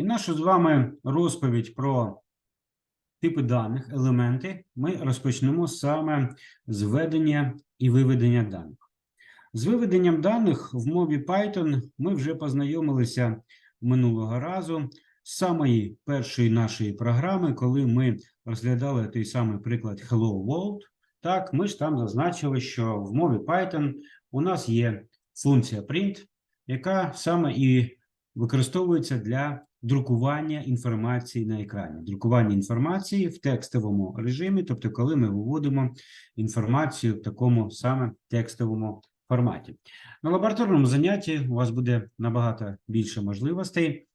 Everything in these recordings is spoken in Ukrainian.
І нашу з вами розповідь про типи даних, елементи ми розпочнемо саме з введення і виведення даних. З виведенням даних в мові Python ми вже познайомилися минулого разу з самої першої нашої програми, коли ми розглядали той самий приклад Hello World. Так, ми ж там зазначили, що в мові Python у нас є функція print, яка саме і використовується для друкування інформації на екрані. Друкування інформації в текстовому режимі, тобто, коли ми виводимо інформацію в такому саме текстовому форматі. На лабораторному занятті у вас буде набагато більше можливостей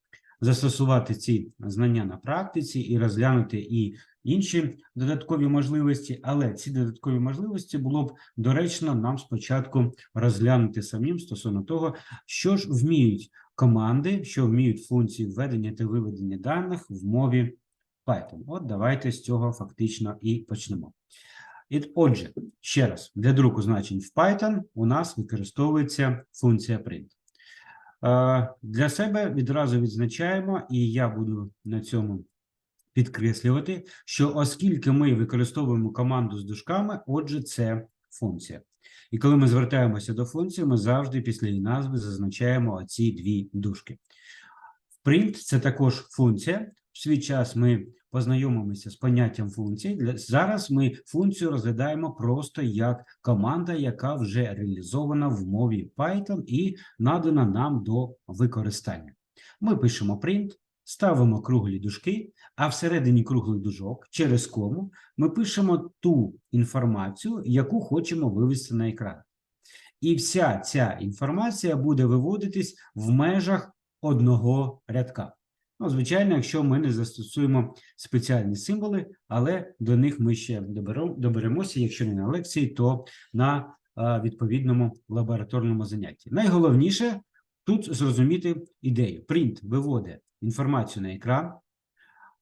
застосувати ці знання на практиці і розглянути і інші додаткові можливості, але ці додаткові можливості було б доречно нам спочатку розглянути самим стосовно того, що ж вміють команди, що вміють функції введення та виведення даних в мові Python. От давайте з цього фактично і почнемо. І, отже, ще раз, для друку значень в Python у нас використовується функція print. Е, Для себе відразу відзначаємо, і я буду на цьому підкреслювати, що оскільки ми використовуємо команду з дужками, отже, це функція. І коли ми звертаємося до функції, ми завжди після її назви зазначаємо оці дві дужки. Print – це також функція. В свій час ми познайомимося з поняттям функції. Зараз ми функцію розглядаємо просто як команда, яка вже реалізована в мові Python і надана нам до використання. Ми пишемо print, ставимо круглі дужки, а всередині круглих дужок через кому ми пишемо ту інформацію, яку хочемо вивести на екран. І вся ця інформація буде виводитись в межах одного рядка. Ну, звичайно, якщо ми не застосуємо спеціальні символи, але до них ми ще доберемося, якщо не на лекції, то на відповідному лабораторному занятті. Найголовніше тут зрозуміти ідею. Print виводить інформацію на екран.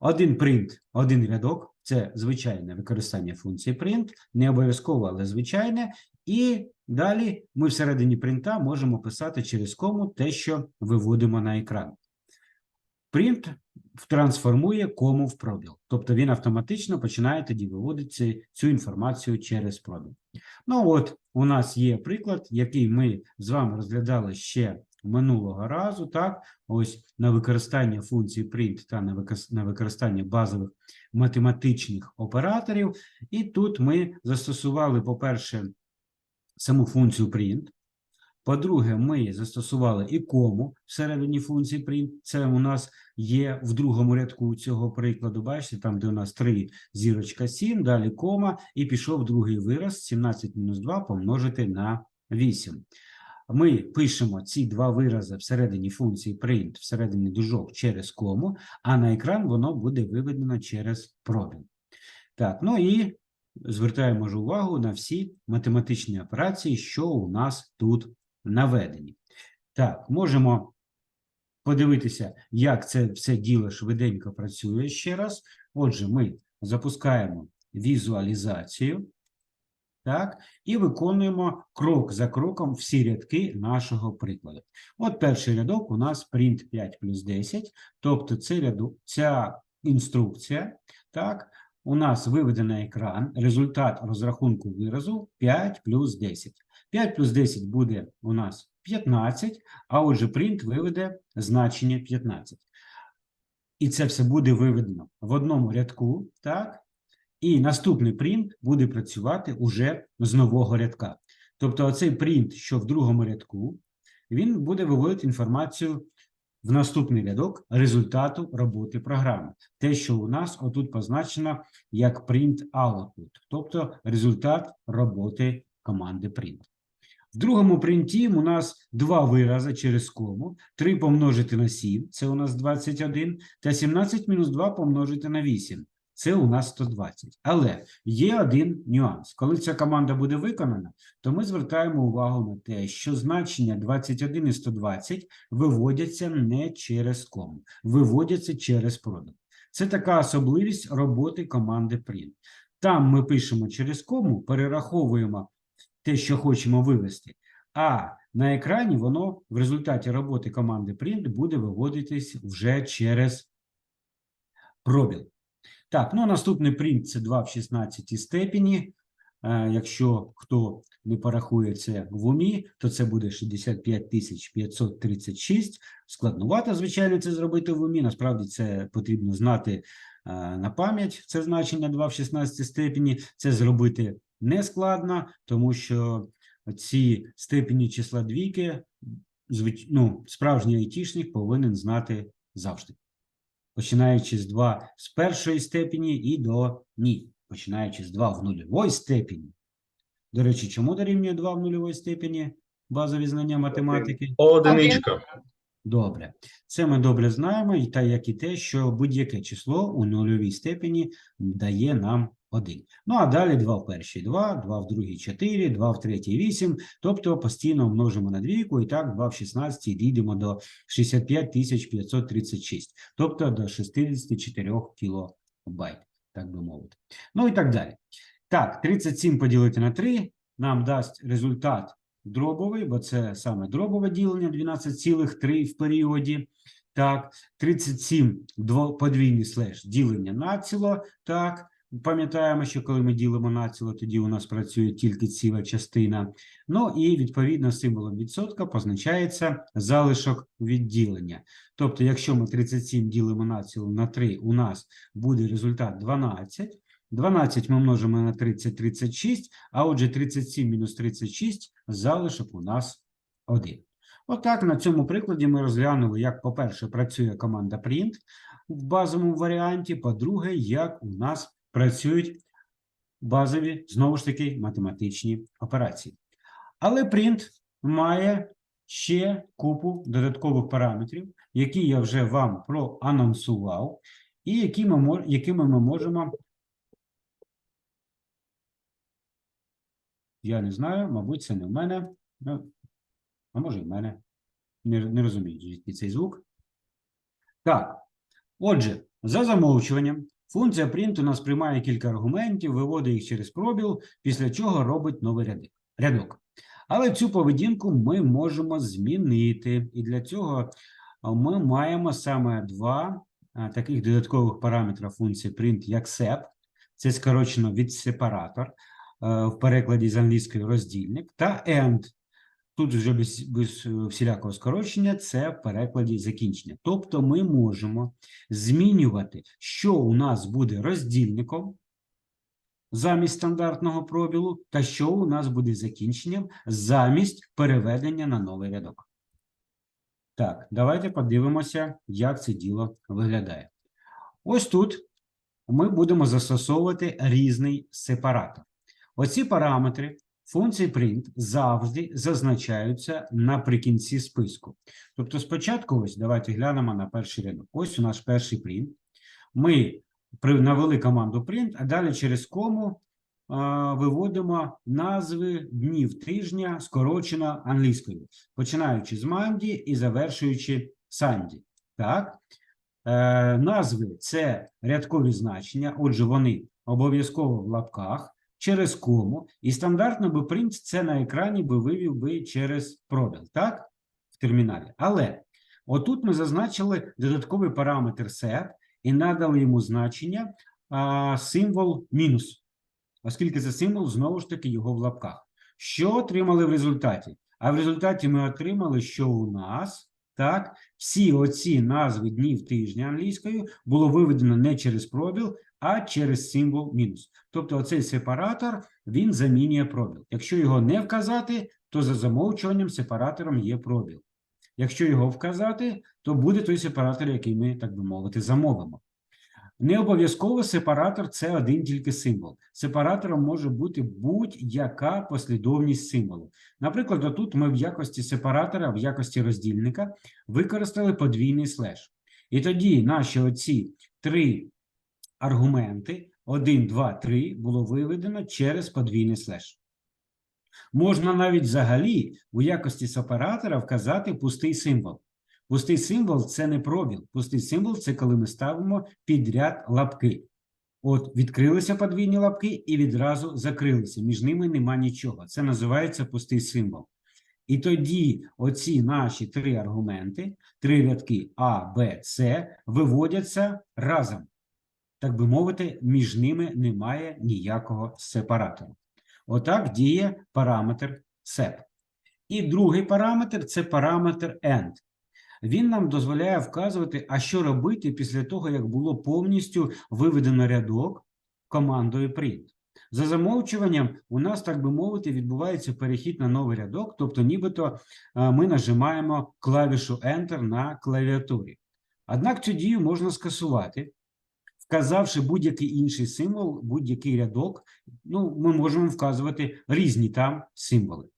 Один print, один рядок це звичайне використання функції print, не обов'язково, але звичайне. І далі ми всередині принта можемо писати через кому те, що виводимо на екран. Print трансформує кому в пробіл, тобто він автоматично починає тоді виводити цю інформацію через пробіл. Ну от у нас є приклад, який ми з вами розглядали ще минулого разу. Так, ось на використання функції print та на використання базових математичних операторів. І тут ми застосували, по-перше, саму функцію print. По-друге, ми застосували і кому всередині функції print. Це у нас є в другому рядку цього прикладу. Бачите, там, де у нас 3 зірочка 7, далі кома, і пішов другий вираз 17 мінус 2 помножити на 8. Ми пишемо ці два вирази всередині функції print, всередині дужок через кому, а на екран воно буде виведено через пробіл. Так, ну і звертаємо ж увагу на всі математичні операції, що у нас тут наведені. Так, можемо подивитися, як це все діло швиденько працює ще раз. Отже, ми запускаємо візуалізацію. Так, і виконуємо крок за кроком всі рядки нашого прикладу. От перший рядок у нас print 5 плюс 10, тобто це ряду, ця інструкція, так, у нас виведе на екран результат розрахунку виразу 5 плюс 10. 5 плюс 10 буде у нас 15, а отже, print виведе значення 15. І це все буде виведено в одному рядку, так? І наступний print буде працювати уже з нового рядка. Тобто, оцей print, що в другому рядку, він буде виводити інформацію в наступний рядок результату роботи програми. Те, що у нас отут позначено як print output, тобто результат роботи команди print. В другому принті у нас два вирази через кому. 3 помножити на 7, це у нас 21, та 17 мінус 2 помножити на 8. Це у нас 120. Але є один нюанс. Коли ця команда буде виконана, то ми звертаємо увагу на те, що значення 21 і 120 виводяться не через кому, виводяться через пробіг. Це така особливість роботи команди print. Там ми пишемо через кому, перераховуємо те, що хочемо вивести, а на екрані воно в результаті роботи команди print буде виводитись вже через пробіл. Так, ну наступний принт це 2 в 16 степені. Е, Якщо хто не порахує це в умі, то це буде 65 536. Складнувато, звичайно, це зробити в умі. Насправді це потрібно знати е, на пам'ять. Це значення 2 в 16 степені. Це зробити не складно, тому що ці степені числа двійки, ну, справжній айтішник повинен знати завжди починаючи з 2 з першої степені і до ні, починаючи з 2 в нульовій степені. До речі, чому дорівнює 2 в нульовій степені базові знання математики? Одиничка. Добре. Це ми добре знаємо, і та як і те, що будь-яке число у нульовій степені дає нам 1. Ну, а далі 2 в першій 2, 2 в другій 4, 2 в третій 8, тобто постійно множимо на двійку, і так 2 в 16 дійдемо до 65 536, тобто до 64 кілобайт, так би мовити. Ну і так далі. Так, 37 поділити на 3 нам дасть результат дробовий, бо це саме дробове ділення 12,3 в періоді. Так, 37 дво- подвійний слеш ділення націло. Так, пам'ятаємо, що коли ми ділимо націло, тоді у нас працює тільки ціла частина. Ну і відповідно символом відсотка позначається залишок відділення. Тобто, якщо ми 37 ділимо націло на 3, у нас буде результат 12. 12 ми множимо на 30 – 36, а отже 37 мінус 36 залишок у нас 1. Отак на цьому прикладі ми розглянули, як, по-перше, працює команда print в базовому варіанті, по-друге, як у нас працюють базові, знову ж таки, математичні операції. Але print має ще купу додаткових параметрів, які я вже вам проанонсував, і які ми, якими ми можемо Я не знаю, мабуть, це не в мене. Ну, а може, і в мене. Не, не розумію, звідки цей звук. Так. Отже, за замовчуванням, функція print у нас приймає кілька аргументів, виводить їх через пробіл, після чого робить новий рядок. Але цю поведінку ми можемо змінити. І для цього ми маємо саме два таких додаткових параметра функції print, як sep, це скорочено від сепаратор е, в перекладі з англійської роздільник, та end. Тут вже без, без е, всілякого скорочення, це в перекладі закінчення. Тобто ми можемо змінювати, що у нас буде роздільником замість стандартного пробілу, та що у нас буде закінченням замість переведення на новий рядок. Так, давайте подивимося, як це діло виглядає. Ось тут ми будемо застосовувати різний сепаратор. Оці параметри функції print завжди зазначаються наприкінці списку. Тобто, спочатку, ось давайте глянемо на перший рядок. Ось у наш перший print. Ми навели команду print, а далі через кому виводимо назви днів тижня, скорочено англійською, починаючи з Манді і завершуючи Санді. Так? Е, назви це рядкові значення, отже, вони обов'язково в лапках через кому, і стандартно би print це на екрані би вивів би через пробіл, так? В терміналі. Але отут ми зазначили додатковий параметр set і надали йому значення а, символ мінус, оскільки це символ знову ж таки його в лапках. Що отримали в результаті? А в результаті ми отримали, що у нас так всі оці назви днів тижня англійською було виведено не через пробіл, а через символ мінус. Тобто оцей сепаратор він замінює пробіл. Якщо його не вказати, то за замовчуванням сепаратором є пробіл. Якщо його вказати, то буде той сепаратор, який ми, так би мовити, замовимо. Не обов'язково сепаратор це один тільки символ. Сепаратором може бути будь-яка послідовність символу. Наприклад, отут ми в якості сепаратора, в якості роздільника використали подвійний слеш. І тоді наші оці три аргументи 1, 2, 3 було виведено через подвійний слеш. Можна навіть взагалі у якості сепаратора вказати пустий символ. Пустий символ це не пробіл. Пустий символ це коли ми ставимо підряд лапки. От відкрилися подвійні лапки і відразу закрилися. Між ними нема нічого. Це називається пустий символ. І тоді оці наші три аргументи, три рядки А, Б, С виводяться разом. Так би мовити, між ними немає ніякого сепаратора. Отак діє параметр SEP. І другий параметр це параметр AND. Він нам дозволяє вказувати, а що робити після того, як було повністю виведено рядок командою print. За замовчуванням, у нас, так би мовити, відбувається перехід на новий рядок, тобто нібито е, ми нажимаємо клавішу Enter на клавіатурі. Однак цю дію можна скасувати, вказавши будь-який інший символ, будь-який рядок, ну, ми можемо вказувати різні там символи.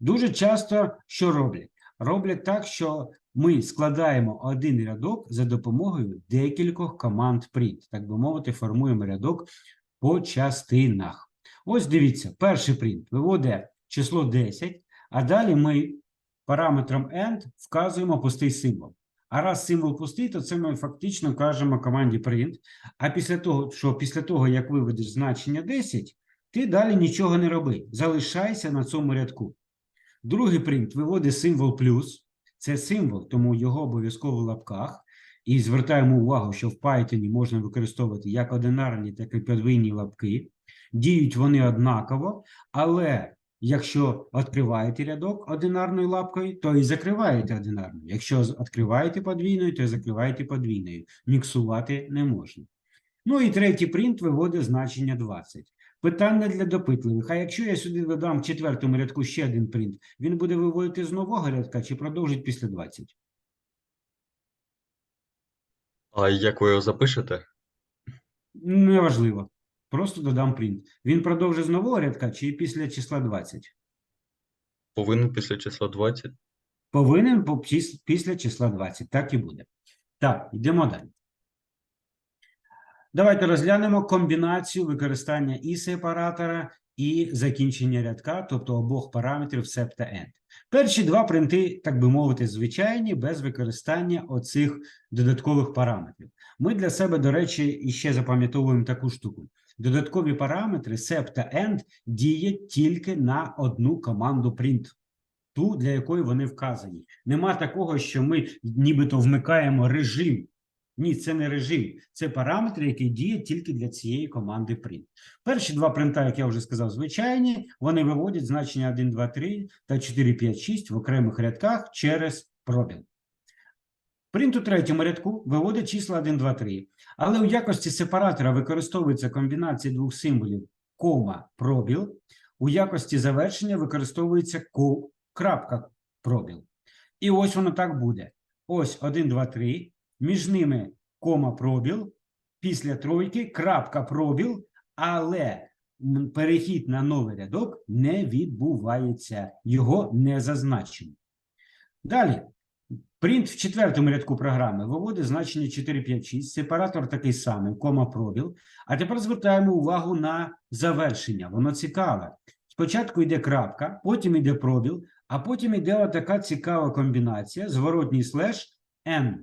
Дуже часто що роблять? Роблять так, що ми складаємо один рядок за допомогою декількох команд print, так би мовити, формуємо рядок по частинах. Ось дивіться, перший print виводить число 10, а далі ми параметром end вказуємо пустий символ. А раз символ пустий, то це ми фактично кажемо команді print. А після того, що після того, як виведеш значення 10, ти далі нічого не роби. Залишайся на цьому рядку. Другий принт виводить символ плюс. Це символ, тому його обов'язково в лапках. І звертаємо увагу, що в Python можна використовувати як одинарні, так і подвійні лапки. Діють вони однаково, але якщо відкриваєте рядок одинарною лапкою, то і закриваєте одинарною. Якщо відкриваєте подвійною, то і закриваєте подвійною. Міксувати не можна. Ну і третій принт виводить значення 20. Питання для допитливих. А якщо я сюди додам в четвертому рядку ще один принт, він буде виводити з нового рядка чи продовжить після 20? А як ви його запишете? Неважливо. Просто додам принт. Він продовжить з нового рядка чи після числа 20? Повинен після числа 20. Повинен після числа 20. Так і буде. Так, йдемо далі. Давайте розглянемо комбінацію використання і сепаратора, і закінчення рядка, тобто обох параметрів SEP та END. Перші два принти, так би мовити, звичайні, без використання оцих додаткових параметрів. Ми для себе, до речі, іще запам'ятовуємо таку штуку. Додаткові параметри SEP та END діють тільки на одну команду print, ту, для якої вони вказані. Нема такого, що ми нібито вмикаємо режим. Ні, це не режим, це параметри, які діють тільки для цієї команди print. Перші два принта, як я вже сказав, звичайні, вони виводять значення 1, 2, 3 та 4, 5, 6 в окремих рядках через пробіл. Принт у третьому рядку виводить числа 1, 2, 3. Але у якості сепаратора використовується комбінація двох символів кома пробіл. У якості завершення використовується ко, крапка пробіл. І ось воно так буде. Ось 1, 2, 3. Між ними кома пробіл, після тройки крапка пробіл, але перехід на новий рядок не відбувається. Його не зазначено. Далі. Принт в четвертому рядку програми виводить значення 456, сепаратор такий самий, кома пробіл. А тепер звертаємо увагу на завершення. Воно цікаве. Спочатку йде крапка, потім йде пробіл, а потім йде така цікава комбінація зворотній слеш n.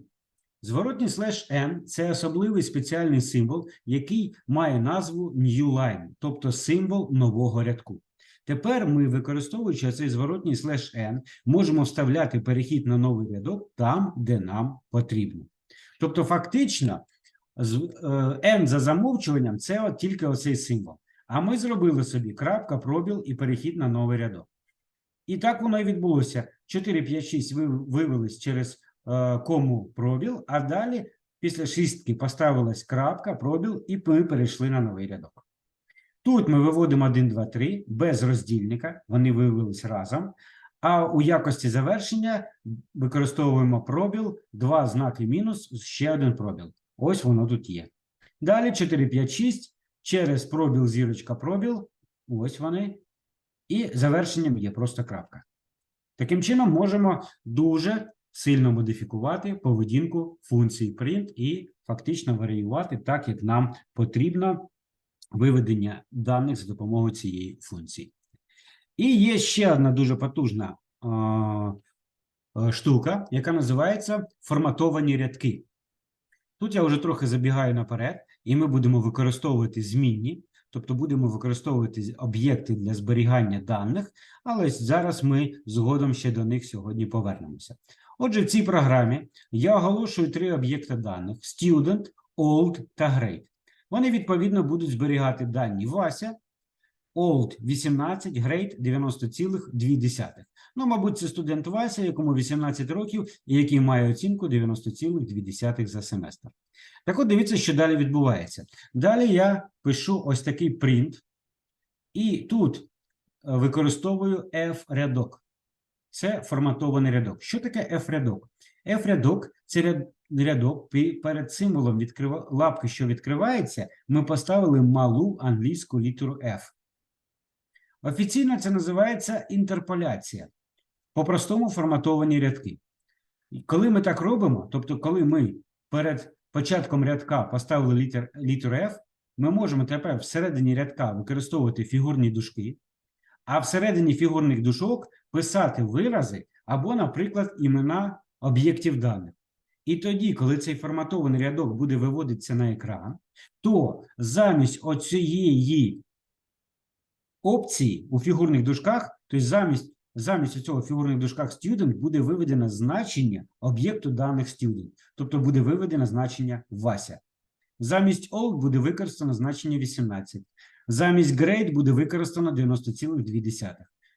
Зворотній слеш n – це особливий спеціальний символ, який має назву new line, тобто символ нового рядку. Тепер ми, використовуючи цей зворотній слеш n, можемо вставляти перехід на новий рядок там, де нам потрібно. Тобто, фактично, з- е, n за замовчуванням це тільки оцей символ. А ми зробили собі крапка, пробіл і перехід на новий рядок. І так воно і відбулося. 4, 5, 6 вивелись через кому пробіл, а далі після шістки поставилась крапка, пробіл, і ми перейшли на новий рядок. Тут ми виводимо 1, 2, 3 без роздільника, вони виявились разом. А у якості завершення використовуємо пробіл, два знаки мінус, ще один пробіл. Ось воно тут є. Далі 4, 5, 6, через пробіл, зірочка, пробіл, ось вони. І завершенням є просто крапка. Таким чином, можемо дуже сильно модифікувати поведінку функції print і фактично варіювати так, як нам потрібно виведення даних за допомогою цієї функції. І є ще одна дуже потужна е, штука, яка називається форматовані рядки. Тут я вже трохи забігаю наперед, і ми будемо використовувати змінні. тобто будемо використовувати об'єкти для зберігання даних, але зараз ми згодом ще до них сьогодні повернемося. Отже, в цій програмі я оголошую три об'єкти даних: student, old та grade. Вони відповідно будуть зберігати дані Вася, old 18, grade 90,2. Ну, мабуть, це студент Вася, якому 18 років і який має оцінку 90,2 за семестр. Так от дивіться, що далі відбувається. Далі я пишу ось такий print, і тут е, використовую f-рядок. Це форматований рядок. Що таке f-рядок? F-рядок це рядок перед символом відкрива... лапки, що відкривається, ми поставили малу англійську літеру F. Офіційно це називається інтерполяція. По-простому форматовані рядки. Коли ми так робимо, тобто, коли ми перед початком рядка поставили літер, літеру F, ми можемо тепер всередині рядка використовувати фігурні дужки, а всередині фігурних дужок писати вирази або, наприклад, імена об'єктів даних. І тоді, коли цей форматований рядок буде виводитися на екран, то замість оцієї опції у фігурних дужках, тобто замість, замість цього фігурних дужках student буде виведено значення об'єкту даних student, тобто буде виведено значення Вася. Замість old буде використано значення 18. Замість grade буде використано 90,2.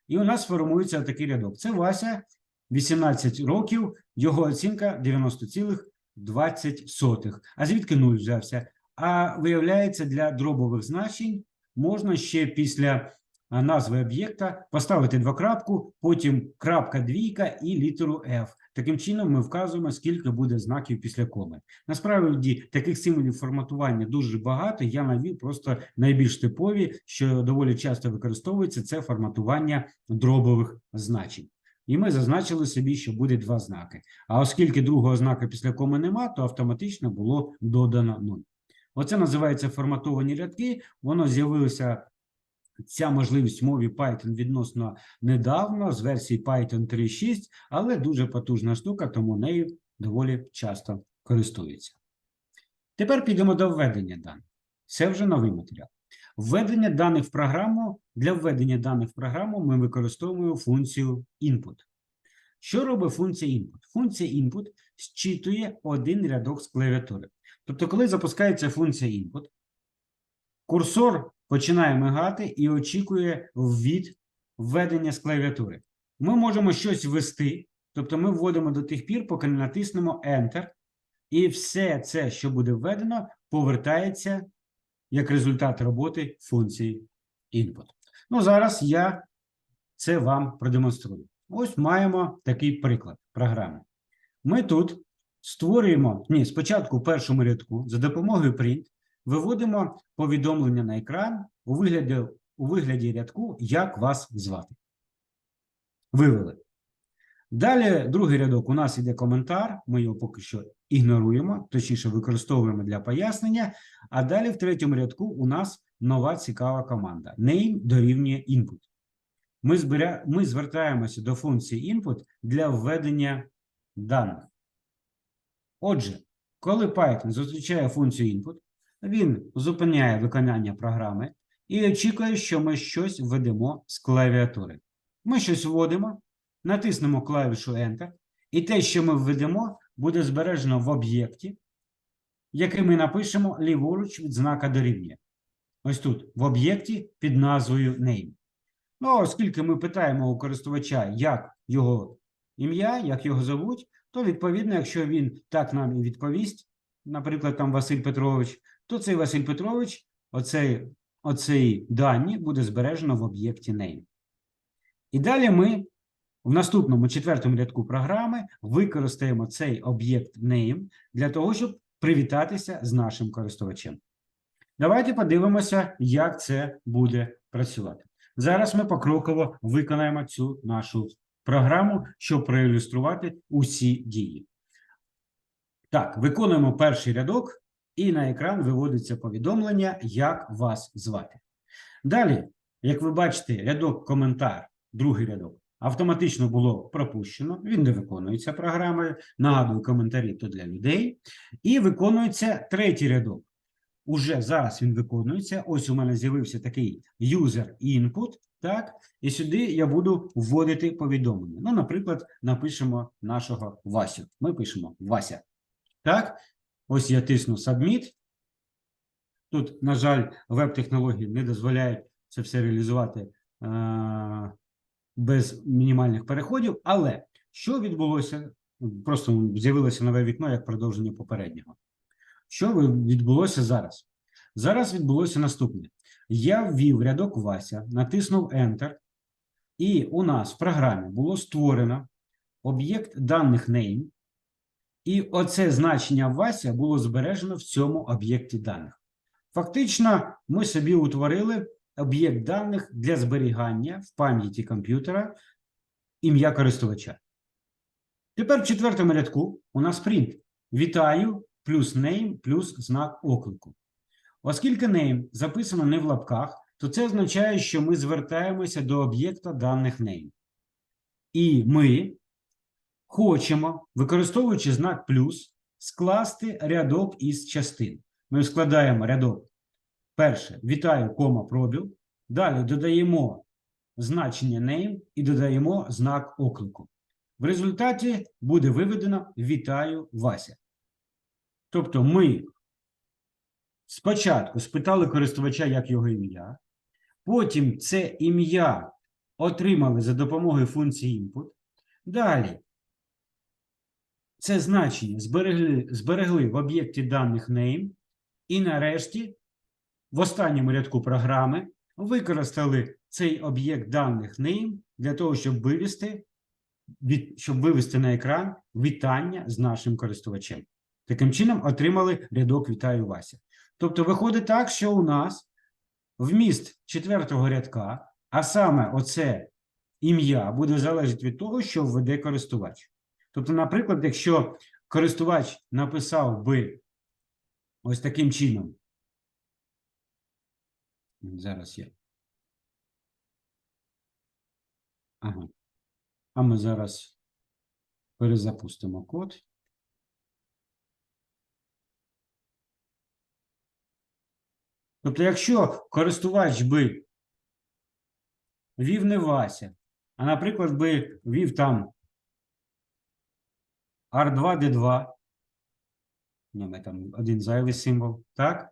І у нас формується такий рядок. Це Вася, 18 років, його оцінка 90,20. А звідки 0 взявся? А виявляється, для дробових значень можна ще після назви об'єкта поставити двокрапку, потім крапка двійка і літеру F. Таким чином ми вказуємо, скільки буде знаків після коми. Насправді таких символів форматування дуже багато. Я навів просто найбільш типові, що доволі часто використовується, це форматування дробових значень. І ми зазначили собі, що буде два знаки. А оскільки другого знака після коми нема, то автоматично було додано 0. Оце називається форматовані рядки. Воно з'явилося ця можливість в мові Python відносно недавно з версії Python 3.6, але дуже потужна штука, тому нею доволі часто користуються. Тепер підемо до введення даних. Це вже новий матеріал. Введення даних в програму. Для введення даних в програму ми використовуємо функцію input. Що робить функція input? Функція input зчитує один рядок з клавіатури. Тобто, коли запускається функція input, курсор починає мигати і очікує ввід введення з клавіатури. Ми можемо щось ввести, тобто ми вводимо до тих пір, поки не натиснемо Enter, і все це, що буде введено, повертається як результат роботи функції input. Ну, зараз я це вам продемонструю. Ось маємо такий приклад програми. Ми тут створюємо, ні, спочатку в першому рядку за допомогою print виводимо повідомлення на екран у вигляді, у вигляді рядку, як вас звати. Вивели. Далі другий рядок у нас іде коментар, ми його поки що ігноруємо, точніше використовуємо для пояснення. А далі в третьому рядку у нас нова цікава команда. Name дорівнює input. Ми, зберя... ми звертаємося до функції input для введення даних. Отже, коли Python зустрічає функцію input, він зупиняє виконання програми і очікує, що ми щось введемо з клавіатури. Ми щось вводимо, натиснемо клавішу Enter, і те, що ми введемо, буде збережено в об'єкті, який ми напишемо ліворуч від знака дорівнює. Ось тут, в об'єкті під назвою name. Ну, оскільки ми питаємо у користувача, як його ім'я, як його зовуть, то відповідно, якщо він так нам і відповість, наприклад, там Василь Петрович, то цей Василь Петрович, оцей, оцей дані буде збережено в об'єкті name. І далі ми в наступному четвертому рядку програми використаємо цей об'єкт name для того, щоб привітатися з нашим користувачем. Давайте подивимося, як це буде працювати. Зараз ми покроково виконаємо цю нашу програму, щоб проілюструвати усі дії. Так, виконуємо перший рядок, і на екран виводиться повідомлення, як вас звати. Далі, як ви бачите, рядок коментар, другий рядок, автоматично було пропущено, він не виконується програмою. Нагадую, коментарі то для людей. І виконується третій рядок. уже зараз він виконується. Ось у мене з'явився такий user input, так, і сюди я буду вводити повідомлення. Ну, наприклад, напишемо нашого Васю. Ми пишемо Вася. Так, ось я тисну Submit. Тут, на жаль, веб-технології не дозволяють це все реалізувати е- без мінімальних переходів. Але що відбулося? Просто з'явилося нове вікно як продовження попереднього. Що відбулося зараз? Зараз відбулося наступне. Я ввів рядок Вася, натиснув Enter, і у нас в програмі було створено об'єкт даних name, і оце значення Вася було збережено в цьому об'єкті даних. Фактично, ми собі утворили об'єкт даних для зберігання в пам'яті комп'ютера ім'я користувача. Тепер в четвертому рядку у нас print. Вітаю плюс name плюс знак оклику. Оскільки name записано не в лапках, то це означає, що ми звертаємося до об'єкта даних name. І ми хочемо, використовуючи знак плюс, скласти рядок із частин. Ми складаємо рядок. Перше, вітаю, кома, пробіл. Далі додаємо значення name і додаємо знак оклику. В результаті буде виведено Вітаю Вася. Тобто ми спочатку спитали користувача, як його ім'я, потім це ім'я отримали за допомогою функції input. Далі це значення зберегли, зберегли в об'єкті даних name, і нарешті в останньому рядку програми використали цей об'єкт даних name для того, щоб вивести від, щоб вивести на екран вітання з нашим користувачем. Таким чином, отримали рядок Вітаю Вася. Тобто, виходить так, що у нас вміст четвертого рядка, а саме оце ім'я буде залежати від того, що введе користувач. Тобто, наприклад, якщо користувач написав би ось таким чином. Зараз я. Ага. А ми зараз перезапустимо код. Тобто, якщо користувач би вів не Вася, а, наприклад, би вів там R2D2, ні, ми там один зайвий символ, так?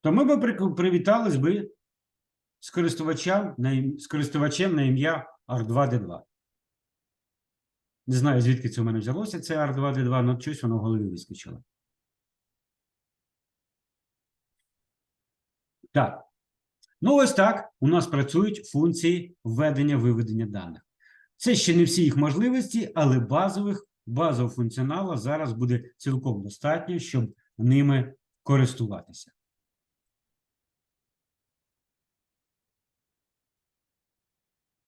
То ми би при- привітались би з користувачем на ім'я R2D2. Не знаю, звідки це у мене взялося, це R2D2, але щось воно в голові вискочило. Так. Ну, ось так у нас працюють функції введення-виведення даних. Це ще не всі їх можливості, але базових, базового функціоналу зараз буде цілком достатньо, щоб ними користуватися.